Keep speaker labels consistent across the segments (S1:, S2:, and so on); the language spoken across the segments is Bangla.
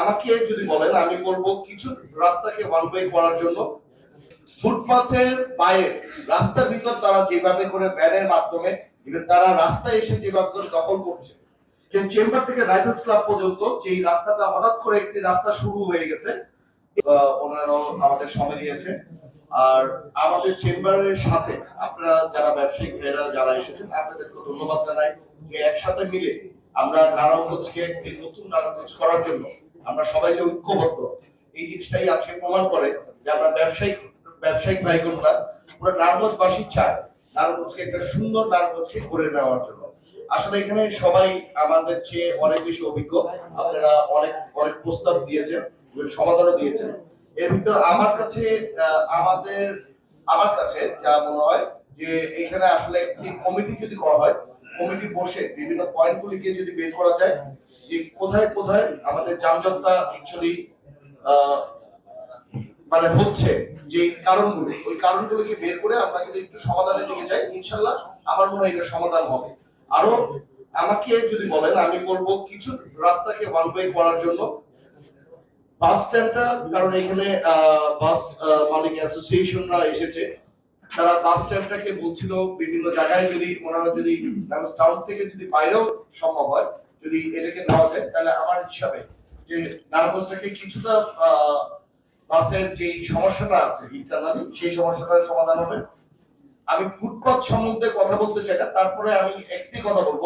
S1: আমাকে যদি বলেন, আমি বলব কিছু রাস্তাকে ওয়ান ওয়ে করার জন্য। ফুটপাথের বাইরে, রাস্তার ভিতর তারা যেভাবে করে ব্যানের মাধ্যমে তারা রাস্তায় এসে যেভাবে করে দখল করছে। যে চেম্বার থেকে রাইফেলস ক্লাব পর্যন্ত যে রাস্তাটা হঠাৎ করে একটি রাস্তা শুরু হয়ে গেছে ওনারাও আমাদের সময় দিয়েছে। আর আমাদের চেম্বারের সাথে আপনারা যারা ব্যবসায়িক ভাইরা যারা এসেছেন আপনাদেরকে ধন্যবাদ জানাই যে একসাথে মিলে আমরা নারায়ণগঞ্জকে একটি নতুন নারায়ণগঞ্জ করার জন্য আমরা সবাই যে ঐক্যবদ্ধ, এই জিনিসটাই আজকে প্রমাণ করে যে আমরা ব্যবসায়িক ব্যবসায়িক ভাই বোনরা পুরো নারায়ণগঞ্জবাসী চায় নারায়ণগঞ্জকে একটা সুন্দর নারায়ণগঞ্জকে করে নেওয়ার জন্য। আসলে এখানে সবাই আমাদের চেয়ে অনেক বেশি অভিজ্ঞ। আপনারা অনেক অনেক প্রস্তাব দিয়েছেন, সমাধানও দিয়েছেন। এর ভিতর আমার কাছে আমাদের, আমার কাছে যা মনে হয় যে এখানে আসলে একটি কমিটি যদি করা হয় কমিটি বসে বিভিন্ন পয়েন্ট গুলিকে যদি বের করা যায়, যে কোথায় কোথায় আমাদের যানজটটা অ্যাকচুয়ালি মানে হচ্ছে, যে কারণগুলো, ওই কারণগুলোকে বের করে আমরা যদি একটু সমাধানের দিকে যাই ইনশাল্লাহ আমার মনে হয় এটা সমাধান হবে। আরও আমাকে যদি বলেন, আমি বলব কিছু রাস্তাকে ওয়ান ওয়ে করার জন্য। বাস স্ট্যান্ডটা, কারণ এখানে বাস মালিক অ্যাসোসিয়েশনরা এসেছে। তারা বাস স্ট্যান্ডটাকে বলছিল বিভিন্ন জায়গায় যদি ওনারা যদি টাউন থেকে যদি বাইরেও সম্ভব হয়, যদি এটাকে নেওয়া যায়, তাহলে আমার হিসাবে যে নারায়ণগঞ্জটাকে কিছুটা বাসের যে সমস্যাটা আছে ইন্টারনালি সেই সমস্যাটার সমাধান হবে। আমি ফুটপাথ সম্বন্ধে কথা বলতে চাই না, তারপরে আমি একটি কথা বলব।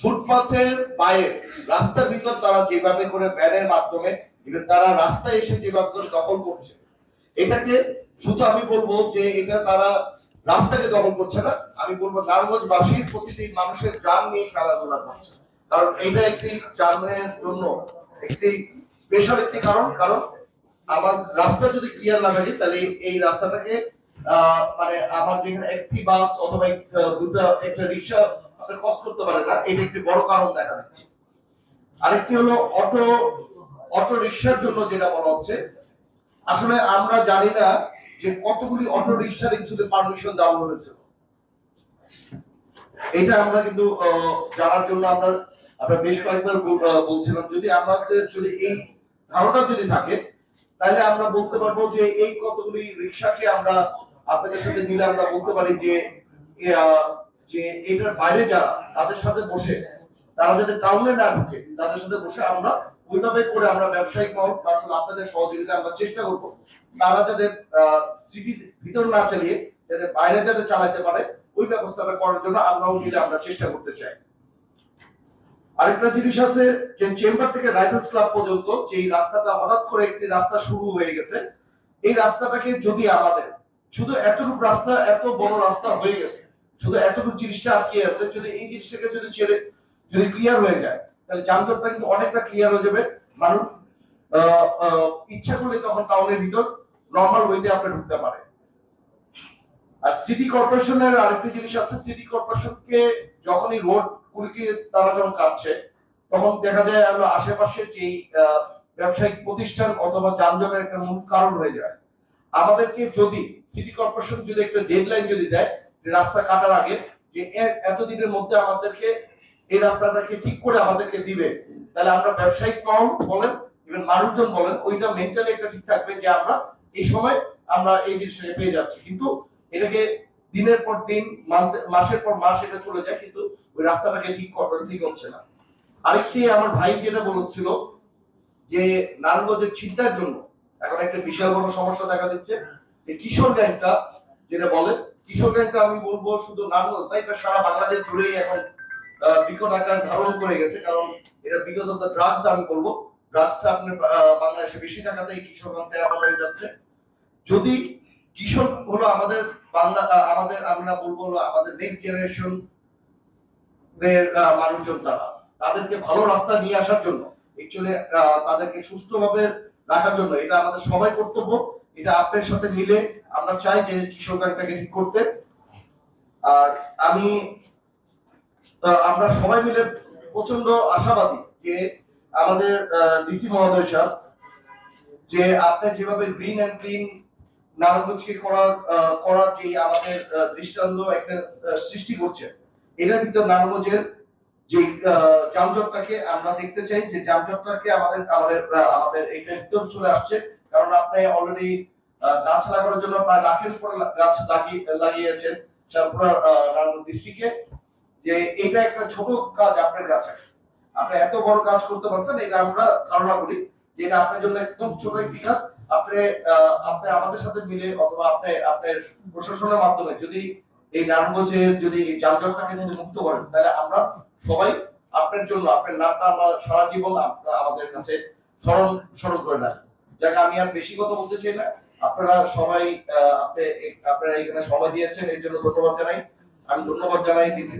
S1: ফুটপাথের বাইরে, রাস্তার ভিতর তারা যেভাবে করে ভ্যানের মাধ্যমে তারা রাস্তায় এসে যেভাবে করে দখল করছে, এটাকে শুধু আমি বলব যে এটা তারা রাস্তাকে দখল করছে না, আমি বলব নারায়ণগঞ্জবাসীর প্রতিটি মানুষের যান নিয়ে খেলাধুলা করছে। কারণ এটা একটি যানের জন্য একটি স্পেশাল একটি কারণ কারণ আমার রাস্তা যদি ক্লিয়ার না থাকে, তাহলে এই রাস্তাটাকে মানে আমার যেখানে একটি বাস অথবা দুটা, একটা রিক্সা আপনার ক্রস করতে পারে না, এটা একটি বড় কারণ দেখা যাচ্ছে আরেকটি হলো অটো অটো রিক্সার জন্য যেটা বলা হচ্ছে, আসলে আমরা জানি না যে কতগুলি অটো রিক্সার একচুয়ালি পারমিশন দেওয়া হয়েছে। এটা আমরা কিন্তু জানার জন্য আমরা আমরা বেশ কয়েকবার বলছিলাম, যদি আমাদের যদি এই ধারণা যদি থাকে, তাহলে আমরা বলতে পারব যে এই কতগুলি রিক্সাকে আমরা আপনাদের সাথে মিলে আমরা বলতে পারি যে যে এটার বাইরে যারা, তাদের সাথে বসে, তারা যাতে টাউনে না ঢুকে, তাদের সাথে বসে আমরা ওইভাবে করে আমরা ব্যবসায়িক মহল প্লাস আপনাদের সহযোগিতা আমরা চেষ্টা করব তারা যাতে সিটি ভিতর না চালিয়ে যাতে বাইরে যাতে চালাতে পারে, ওই ব্যবস্থাটা করার জন্য আমরাও মিলে আমরা চেষ্টা করতে চাই। আরেকটা জিনিস আছে যে চেম্বার থেকে রাইফেলস ক্লাব পর্যন্ত যে এই রাস্তাটা হঠাৎ করে একটি রাস্তা শুরু হয়ে গেছে, এই রাস্তাটাকে যদি আমাদের শুধু এতটুকু রাস্তা, এত বড় রাস্তা হয়ে গেছে, শুধু এতটুকু জিনিসটা আটকে আছে, যদি এই জিনিসটাকে যদি ছেড়ে যদি ক্লিয়ার হয়ে যায় তাহলে যানজটটা কিন্তু অনেকটা ক্লিয়ার হয়ে যাবে। মানুষ ইচ্ছা করলে তখন টাউনের ভিতর নর্মাল ওয়েতে আপনি ঢুকতে পারে আর সিটি কর্পোরেশনের আরেকটি জিনিস আছে সিটি কর্পোরেশনকে যখনই রোড তারা যখন কাটছে তখন দেখা যায় আমরা আশেপাশে আহ, ব্যবসায়িক প্রতিষ্ঠান অথবা যানজটের একটা মূল কারণ হয়ে যায়। আমাদেরকে যদি সিটি কর্পোরেশন যদি একটা ডেডলাইন যদি দেয় রাস্তা কাটার আগে যে এতদিনের মধ্যে আমাদেরকে এই রাস্তাটাকে ঠিক করে আমাদেরকে দিবে। তাহলে আমরা ব্যবসায়িক মহল বলেন ইভেন মানুষজন বলেন, ওইটা মেন্টালি একটা ঠিক থাকবে যে আমরা এই সময় আমরা এই জিনিসটাকে পেয়ে যাচ্ছি। কিন্তু এটাকে দিনের পর দিন মাসের পর মাস এটা চলে যায়, কিন্তু ওই রাস্তাটাকে ঠিক ঠিক হচ্ছে না। আরেকটি আমার ভাই যেটা বলছিল যে নারায়ণগঞ্জের চিন্তার জন্য এখন একটা বিশাল বড় সমস্যা দেখা দিচ্ছে। যে কিশোর গ্যাংটা যেটা বলে, কিশোর গ্যাংটা আমি বলব শুধু নারায়ণগঞ্জ না, এটা সারা বাংলাদেশ জুড়েই এখন বিকট আকার ধারণ করে গেছে, কারণ এটা বিকজ অফ দ্য ড্রাগস আমি বলব। ড্রাগসটা আপনার বাংলাদেশে বেশি টাকাতে এই কিশোর গ্যাংটা আমার হয়ে যাচ্ছে। যদি কিশোর হলো আমাদের বাংলা আমাদের, আমরা বলব আমাদের নেক্সট জেনারেশন মানুষজন তারা। তাদেরকে ভালো রাস্তা নিয়ে আসার জন্য একচুয়ালি তাদেরকে সুষ্ঠুভাবে রাখার জন্য, এটা আমাদের সবাই কর্তব্য। এটা আপনার সাথে মিলে আমরা চাই যে কিশোর ব্যাংকটাকে ঠিক করতে। আর আমি আমরা সবাই মিলে প্রচণ্ড আশাবাদী যে আমাদের ডিসি মহোদয় সাহেব যে আপনি যেভাবে গ্রিন অ্যান্ড ক্লিন নারায়ণগঞ্জকে করার করার যে আমাদের দৃষ্টান্ত একটা সৃষ্টি করছে এটার ভিতর নারায়ণগঞ্জের যে যানজটটাকে আমরা দেখতে চাই, যে যানজটটাকে আমাদের আমাদের আমাদের এখানে ভিতর চলে আসছে। কারণ আপনি অলরেডি গাছ লাগানোর জন্য প্রায় লাখের উপরে লা- গাছ লাগিয়ে লাগিয়েছেন সারপুরা রামপুর ডিস্ট্রিক্টে যে এটা একটা ছোট কাজ আপনার কাছে। আপনি এত বড় কাজ করতে পারছেন, এটা আমরা ধারণা করি যে এটা আপনার জন্য একদম ছোট একটি কাজ। আপনি আপনি আমাদের সাথে মিলে অথবা আপনি আপনার প্রশাসনের মাধ্যমে যদি এই নারায়ণগঞ্জের যদি এই যানজটটাকে যদি মুক্ত করেন, তাহলে আমরা সবাই আপনার জন্য, আপনার নামটা আমরা সারা জীবন আমাদের কাছে স্মরণ স্মরণ করে রাখব। যাকে, আমি আর বেশি কথা বলতে চাই না। আপনারা সবাই আপনি, আপনারা এখানে সময় দিয়েছেন, এর জন্য ধন্যবাদ জানাই। আমি ধন্যবাদ জানাই ডিসি